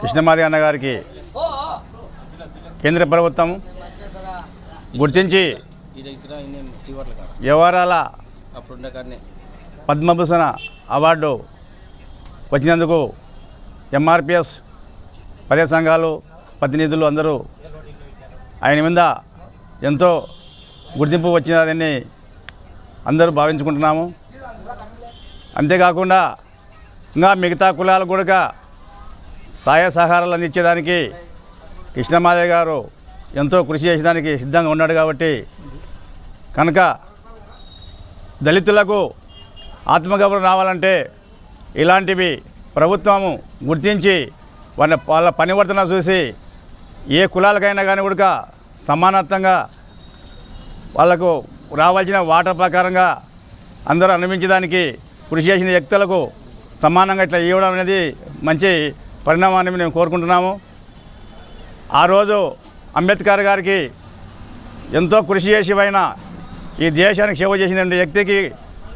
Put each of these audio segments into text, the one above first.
కృష్ణమాది అన్న గారికి కేంద్ర ప్రభుత్వం గుర్తించి వ్యవహారాల పద్మభూషణ అవార్డు వచ్చినందుకు ఎంఆర్పిఎస్ పదే సంఘాలు ప్రతినిధులు అందరూ ఆయన మీద ఎంతో గుర్తింపు వచ్చినదని అందరూ భావించుకుంటున్నాము. అంతేకాకుండా ఇంకా మిగతా కులాలు కూడా సహాయ సహకారాలు అందించేదానికి కృష్ణమాదేవి గారు ఎంతో కృషి చేసేదానికి సిద్ధంగా ఉన్నాడు కాబట్టి కనుక దళితులకు ఆత్మగౌరవం రావాలంటే ఇలాంటివి ప్రభుత్వము గుర్తించి వాళ్ళ వాళ్ళ పనివర్తన చూసి ఏ కులాలకైనా కానీ కూడా సమానత్వంగా వాళ్ళకు రావాల్సిన వాటర్ ప్రకారంగా అందరూ అనుభవించడానికి కృషి చేసిన వ్యక్తులకు సమానంగా ఇట్లా ఇవ్వడం అనేది మంచి పరిణామాన్ని మేము కోరుకుంటున్నాము. ఆ రోజు అంబేద్కర్ గారికి ఎంతో కృషి చేసి పైన ఈ దేశానికి సేవ చేసిన వ్యక్తికి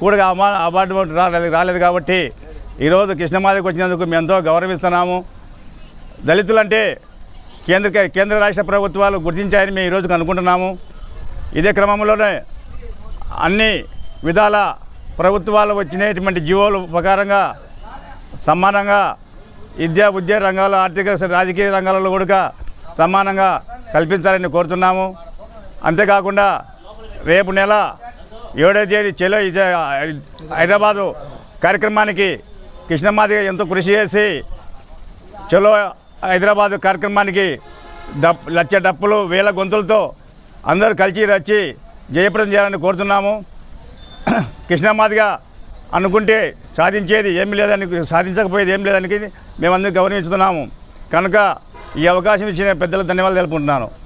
కూడా అమా అవార్డు రాలేదు రాలేదు కాబట్టి ఈరోజు కృష్ణమాదికి వచ్చినందుకు మేము ఎంతో గౌరవిస్తున్నాము. దళితులంటే కేంద్ర కేంద్ర రాష్ట్ర ప్రభుత్వాలు గుర్తించాయని మేము ఈరోజు అనుకుంటున్నాము. ఇదే క్రమంలోనే అన్ని విధాల ప్రభుత్వాలు వచ్చినటువంటి జీవోలు ప్రకారంగా సమానంగా విద్యా ఉద్యోగ రంగాల్లో ఆర్థిక రాజకీయ రంగాలలో కూడా సమానంగా కల్పించాలని కోరుతున్నాము. అంతేకాకుండా రేపు నెల ఏడో తేదీ చెలో హైదరాబాదు కార్యక్రమానికి కృష్ణమాదిగా ఎంతో కృషి చేసి చలో హైదరాబాద్ కార్యక్రమానికి డప్ లక్ష డప్పులు వేల గొంతులతో అందరూ కలిసి వచ్చి జయప్రదం చేయాలని కోరుతున్నాము. కృష్ణమాదిగా అనుకుంటే సాధించేది ఏమి లేదని సాధించకపోయేది ఏం లేదని మేమందరూ గౌరవించుతున్నాము. కనుక ఈ అవకాశం ఇచ్చిన పెద్దలకు ధన్యవాదాలు తెలుపుకుంటున్నాను.